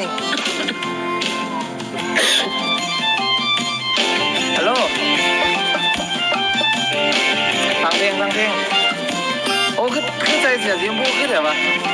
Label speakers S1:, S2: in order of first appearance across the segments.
S1: นี่ฮัลโหลฟังเพลงฟังเพลงโอ้คือคือใส่เสื้อสีชมพูคือเดี๋ยวว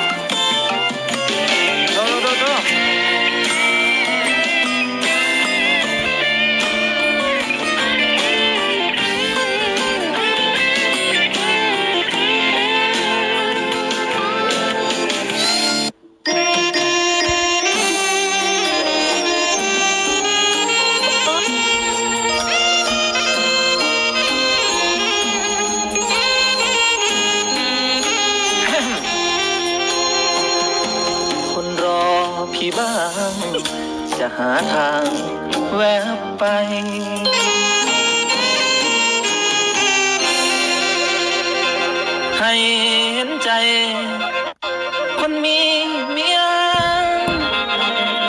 S1: เมีย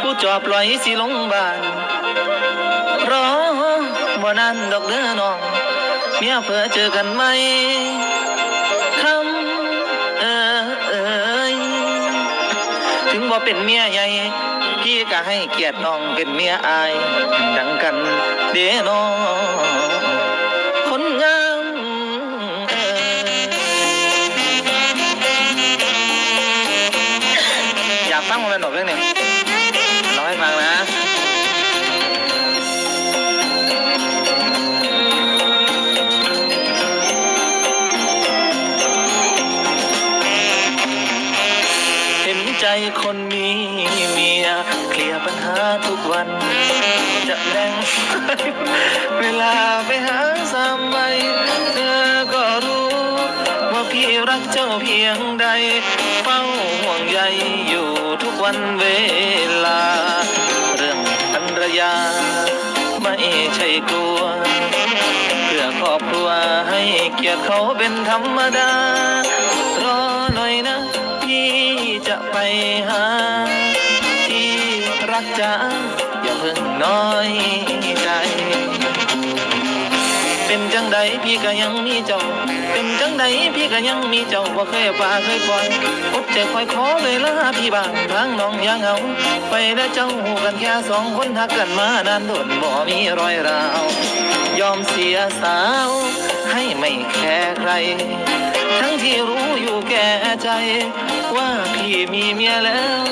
S1: ผู้จอบลอยสิลงบ้านรอบ่นานดอกเด้อน้องเมียเพื่อเจอกันไหมคำเอ่ยถึงว่เป็นเมียใหญ่พี่ก็ให้เกียรติน้องเป็นเมียอายดังกันเด้น้อง ฟังมันหน่อยเรื่องนี้ร้องให้ฟังนะเห็นใจคนมีเมียเคลียร์ปัญหาทุกวัน จะแบ่งเวลาไปหาสามใบเธอก็รู้ ว่าพี่รักเจ้าเพียงใดเฝ้าห่วงใยอยู่ วันเวลา เรื่องภรรยา ไม่ใช่กลัว เพื่อครอบครัวให้เกียรติเขาเป็นธรรมดา รอหน่อยนะ พี่จะไปหา ที่รักจ้าอย่าเพิ่งน้อย พี่ก็ยังมีเจ้า เป็นจังใดพี่ก็ยังมีเจ้าบ่เคยป่าเคยปล่อยอดใจคอยขอเวลาพี่บ้างทางน้องยังเอาไปแล้วเจ้าหูกันแค่สองคนทักกันมานานโดนบ่มีรอยร้าว ยอมเสียสาว ให้ไม่แคร์ใคร ทั้งที่รู้อยู่แก่ใจ ว่าพี่มีเมียแล้ว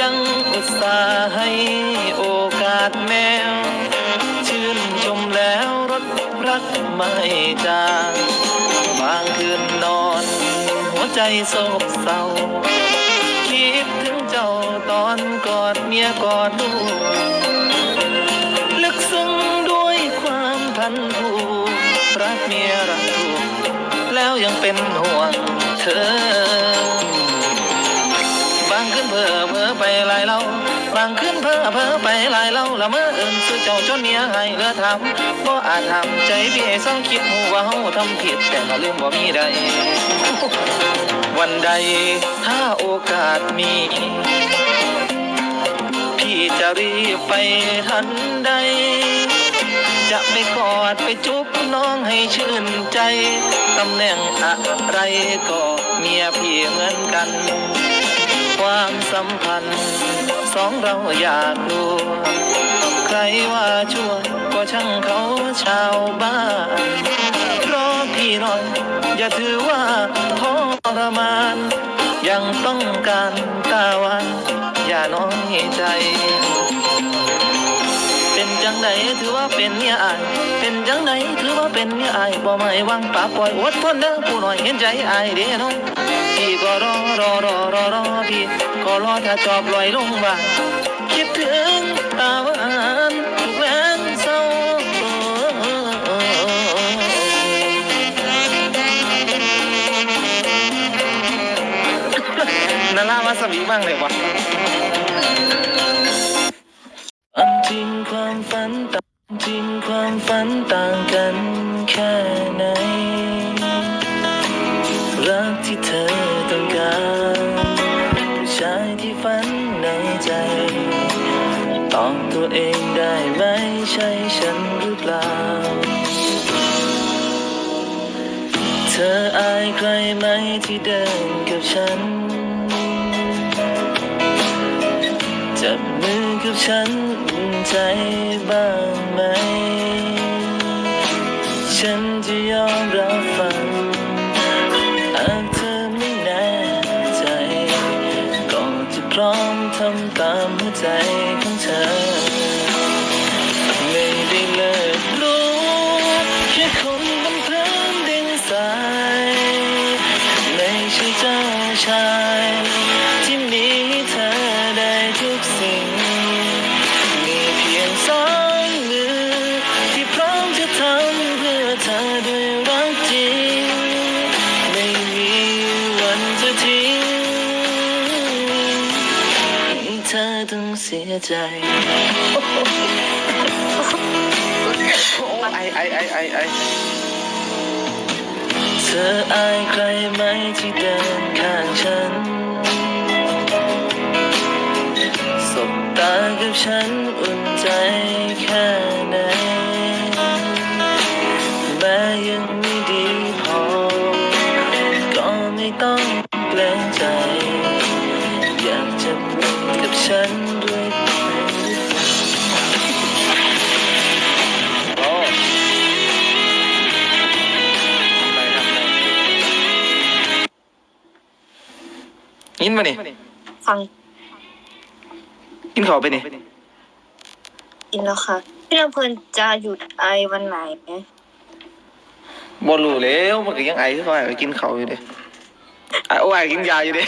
S1: ยังอุตส่าห์ให้โอกาสแมว ไม่จางบางคืนนอน หัวใจโศกเศร้า คิดถึงเจ้าตอนกอดเมียกอดลูกลึกซึ้งด้วยความพันผูกรักเมียรักลูกแล้วยังเป็นห่วงเธอ บางคืนเพ้อเพ้อไปหลายเล่าางคืนเพ้อเพ้อไปหลายเล่าละเมื่อเอินซื้อเจ้าจนเมียให้เลือทำบ่อาจทำใจพี่ให้เศร้าคิดหูว่าเฮาทำผิดแต่ก็ลืมบ่มีใดวันใดถ้าโอกาสมี พี่จะรีบไปทันใด จะไปกอดไปจุ๊บน้องให้ชื่นใจตำแหน่งอะไรก็เมียพี่เหมือนกัน ความสัมพันธ์ สองเราอยากรู้ใครว่าชั่วก็ช่างเขาชาวบ้านรอพี่หน่อย อย่าถือว่าทรมาน ยังต้องการตาวัน อย่าน้อยใจ เป็นจังใดถือว่าเป็นเมียอาย เป็นจังใดถือว่าเป็นเมียอายบ่ไม่หวังปากปล่อยอดทนเด้อผู้น้อยเห็นใจอายเด้น้องพี่ก็รอรอรอรอรอพี่ก็รอถ้าจอบลอยลงบ้านคิดถึงตาหวานทุกแรงเศร้านารามาสวีบ้างเลยวะ ความฝันต่างจริงความฝันต่างกันแค่ไหน รักที่เธอต้องการผู้ชายที่ฝันในใจ ตอบตัวเองได้ไหมใช่ฉันหรือเปล่า เธออายใครไหมที่เดินกับฉันจับมือกับฉัน ใจบ้างไหม ฉันจะยอมรับฟังหากเธอไม่แน่ใจ ก็จะพร้อมทำตามหัวใจของเธอ ไม่ได้เลิกรู้แค่คน ใจไอไอไอไอไอเธออายใครไหมที่เดินข้างฉันสบตากับฉันอุ่นใจแค่ ยินมานี่
S2: ฟัง
S1: กินข้าวไปนี่
S2: กินแล้วค่ะ พี่ลำเพลินจะหยุดไอวันไหนไหม
S1: บ่รู้แล้วมันก็ยังไอคือเขาไอก็กินข้าวอยู่เด้ไอโอ้ไอกินยาอยู่เด้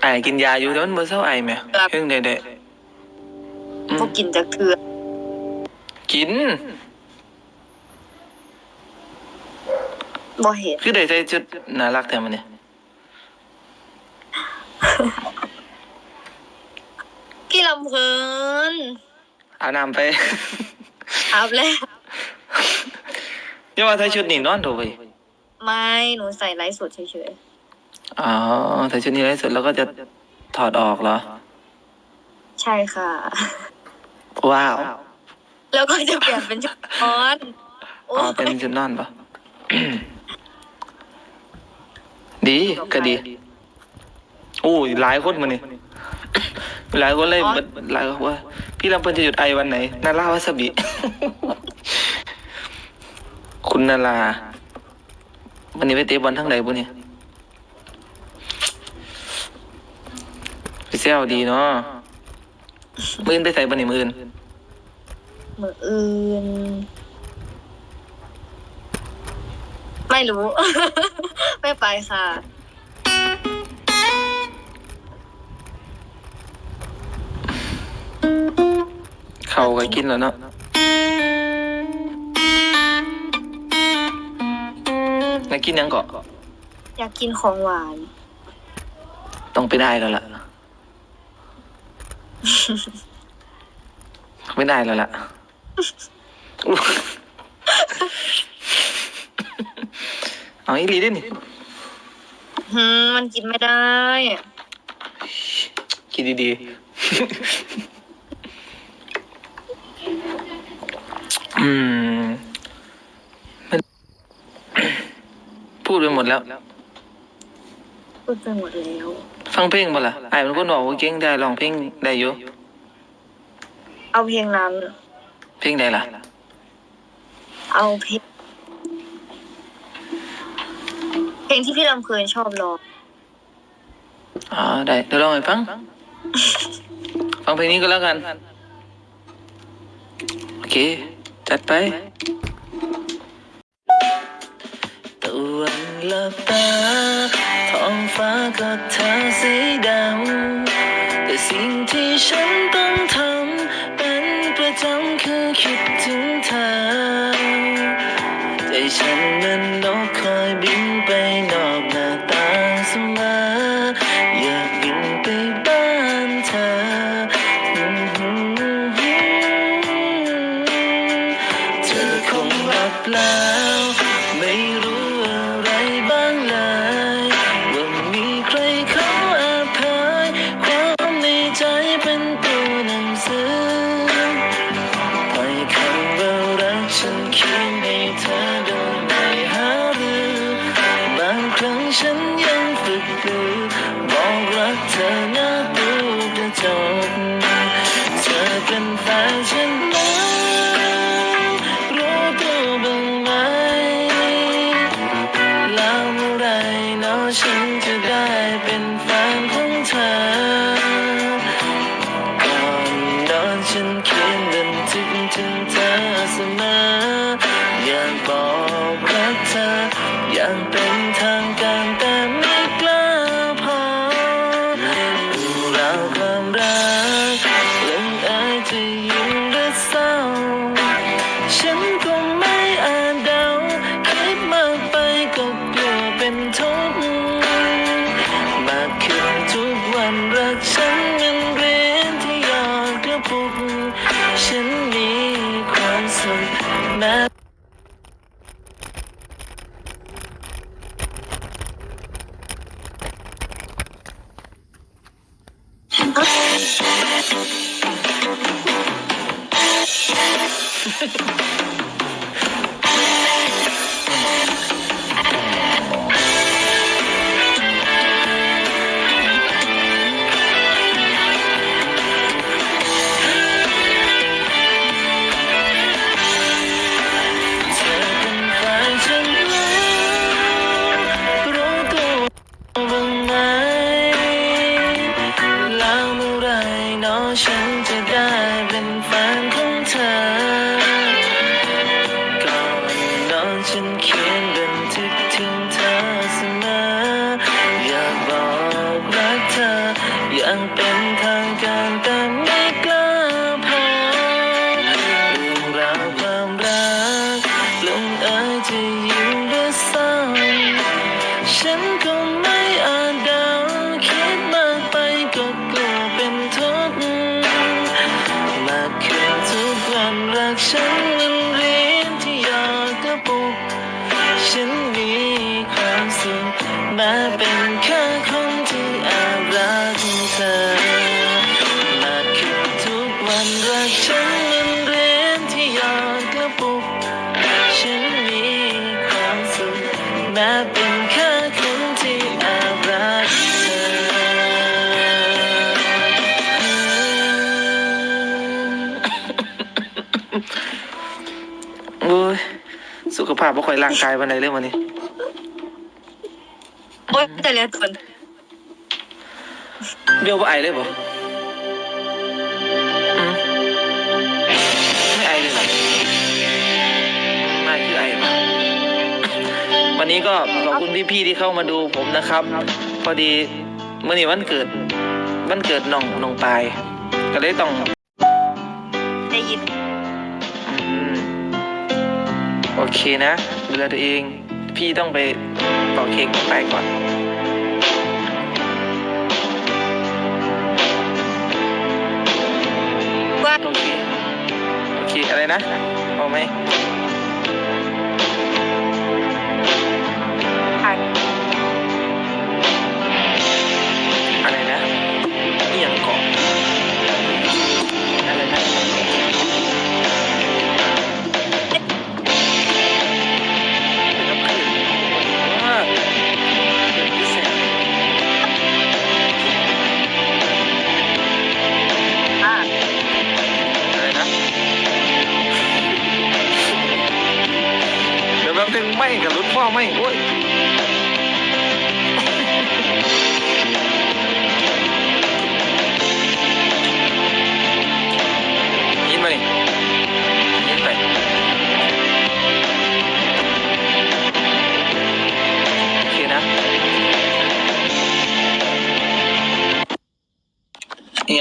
S1: ไอกินยาอยู่แต่มันบ่เศร้าไอแหมเพิ่งได้ได้อื
S2: พว
S1: ม
S2: กกินจะเกลือ
S1: กิน
S2: บ่เห็น
S1: คือได้ใส่ชุดน่ารักแต่มันเนี่ย
S2: พี่ลำเพลิน
S1: อาบน้ำไป
S2: อาบแล้ว
S1: อย่าว่าใส่ชุดนี่นอนโถไป
S2: ไม่หนูใส่ไลฟ์สดเฉย
S1: อ๋อใส่ชุดนี้ไว้สุดแล้วก็จะถอดออกเหรอ
S2: ๆใช่ค่ะ
S1: ว้าว
S2: แล้วก็จะเปลี่ยนเป็นชุดนอนโอ้
S1: อ๋อเป็น
S2: ย
S1: ชุดนอนปะ ดีก็ดีโอ้ยหลายคนมานี่หลายคนเลยเบิดหลายคนว่า พี่ลำเพิ่นจะหยุดไอวันไหนนาราวัสบิคุณนาราวันนี้ไปเตะบอลทั้งไหนบุเนี่ยไปเซลดีเนาะมืออื่นไปใส่บันนี่มืออื่น
S2: มืออื่น ไม่รู้ ไม่ไปค่ะ
S1: เขาก็กินแล้วเนาะนักกินหยังเกาะ
S2: อยากกินของหวาน
S1: ต้องไปได้แล้วล่ะ ไม่ได้แล้วล่ะ เอาอีหลีดินี่
S2: หืมมันกินไม่ได้
S1: คิดดีๆ อืมมันพูดไปหมดแล้ว
S2: พูดไปหมดแล้ว
S1: ฟังเพลงบ่ล่ะไอ้มันคนบอกว่าเก่งได้ร้องเพลงได้อยู่
S2: เอาเพลงนั้น
S1: เพลงใดล่ะ
S2: เอาเพลง เพ ลงที่พี่ลำเพลินชอบร้อง
S1: อ๋อได้เดี๋ยวลองให้ฟัง ฟังเพลงนี้ก็แล้วกัน โอเค จัดไปตะวันลับตาท้องฟ้าก็ทาสีดำแต่สิ่งที่ฉันต้อง นา เป็นทางการแต่ไม่กล้าพอเรื่องราวความรักลงเอยจะยิ้มหรือเศร้าฉันก็ไม่อาจเดาคิดมากไปก็กลัวเป็นทุกข์มากขึ้นทุกวันรักฉันมันเรียนที่ยอดกระปุกฉันมีความสุขแม้เป็น ภาพไม่ค่อยร่างกายวันไหนเรื่องวันนี้
S2: โอ๊ยแต่เรียนคน
S1: เบี้ยวว่าไอเลยบ่อืมไม่ไอเลยเหรอไม่คือไอปะวันนี้ก็ขอบคุณพี่ๆที่เข้ามาดูผมนะครับ พอดีเมื่อนี้วันเกิดวันเกิดน้องน้องปาย ก็เลยต้อง โอเคนะ ดูแลตัวเอง พี่ต้องไปต่อเค้กไปก่อน
S2: ว่า
S1: โอเค โอเค อะไรนะเอาไหม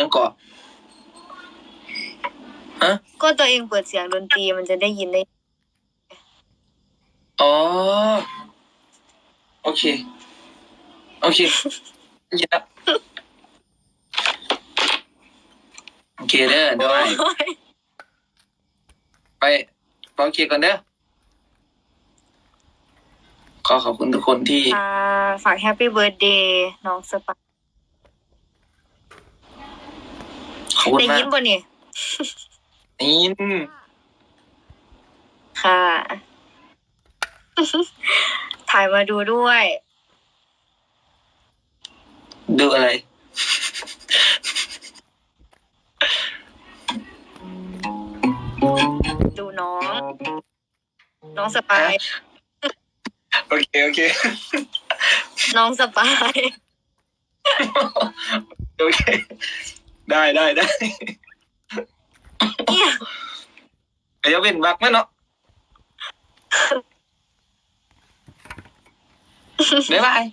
S1: ยังเกาะฮะ
S2: ก็ตัวเองเปิดเสียงดนตรีมันจะได้ยินได้
S1: อ๋อ โอเค โอเคยินแล้วโอเคเด้อเดี๋ยวไป
S2: โอ๊ย
S1: ไปเป่าเค้กก่อนเด้อขอขอบคุณทุกคนที่
S2: อ่าฝากแฮปปี้เบิร์ดเดย์น้องสปา
S1: ขอบคุณ
S2: ได้
S1: มา
S2: ยิ
S1: ก
S2: นบ่เนี่ย
S1: นี่
S2: ค่ะ ถ่ายมาดูด้วย
S1: ดูอะไร
S2: ดูน้อง น้องสปาย
S1: โอเค โอเค
S2: น้องสปาย
S1: โอเค ได้ได้ได้
S2: เนี่ย
S1: เดี๋ยวเป็นบักไหมเนาะ บ๊ายบาย